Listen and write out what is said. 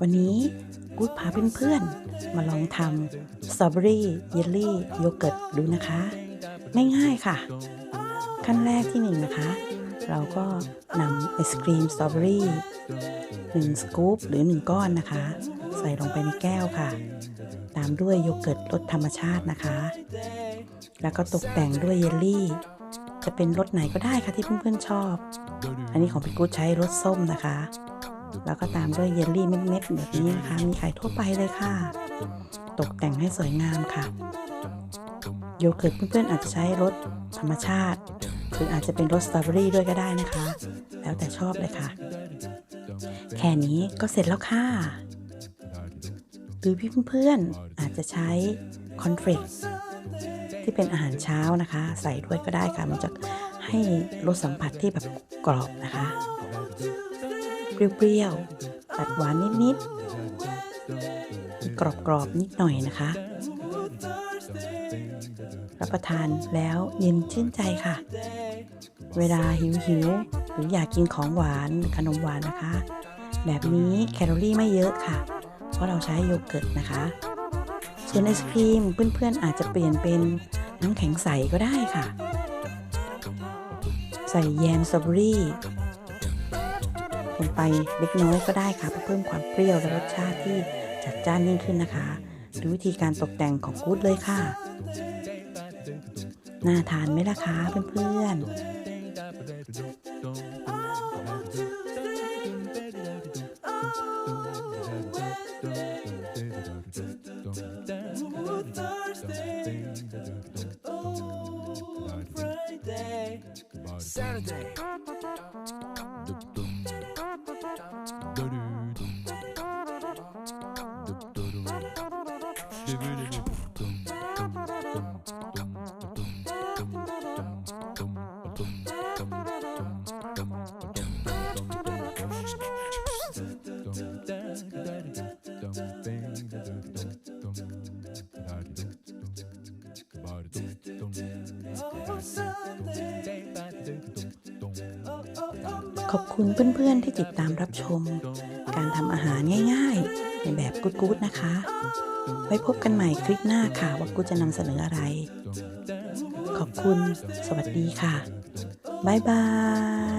วันนี้กูดพาเพื่อนๆ มาลองทำสตรอเบอรี่เยลลี่โยเกิร์ตดูนะคะ ง่ายๆค่ะ ขั้นแรกที่หนึ่งนะคะ เราก็นำไอศครีมสตรอเบอรี่หนึ่งสกู๊ปหรือหนึ่งก้อนนะคะ ใส่ลงไปในแก้วค่ะ ตามด้วยโยเกิร์ตรสธรรมชาตินะคะ แล้วก็ตกแต่งด้วยเยลลี่ จะเป็นรสไหนก็ได้ค่ะที่เพื่อนๆชอบ อันนี้ของพี่กูดใช้รสส้มนะคะ แล้วก็ตามด้วยเยลลี่เม็ดๆแบบนี้นะคะ มีขายทั่วไปเลยค่ะ ตกแต่งให้สวยงามค่ะ โยเกิร์ตเพื่อนๆอาจจะใช้รสธรรมชาติ หรืออาจจะเป็นรสสตรอเบอรี่ด้วยก็ได้นะคะ แล้วแต่ชอบเลยค่ะ แค่นี้ก็เสร็จแล้วค่ะ หรือพี่เพื่อนๆอาจจะใช้คอนเฟลกที่เป็นอาหารเช้านะคะ ใส่ด้วยก็ได้ค่ะ มันจะให้รสสัมผัสที่แบบกรอบนะคะ เปรี้ยวๆ ตัดหวานนิดๆ กรอบๆ นิดหน่อยนะคะ รับประทานแล้วเย็นชื่นใจค่ะ เวลาหิวๆหรืออยากกินของหวานขนมหวานนะคะ แบบนี้แคลอรี่ไม่เยอะค่ะ เพราะเราใช้โยเกิร์ตนะคะส่วนไอศครีมเพื่อนๆอาจจะเปลี่ยนเป็นน้ำแข็งใสก็ได้ค่ะ ใส่แยมสตรอเบอรี่ ลงไปเล็กน้อยก็ได้ค่ะเพื่อเพิ่มความเปรี้ยวและรสชาติที่จัดจ้านยิ่งขึ้นนะคะดูวิธีการตกแต่งของกู๊ดเลยค่ะ น่าทานไหมล่ะคะเพื่อนๆ ขอบคุณเพื่อนๆที่ติดตามรับชม การทำอาหารง่ายๆ ในแบบกู๊ดๆนะคะ ไว้พบกันใหม่คลิปหน้าค่ะว่ากูจะนำเสนออะไร ขอบคุณ สวัสดีค่ะ บ๊ายบาย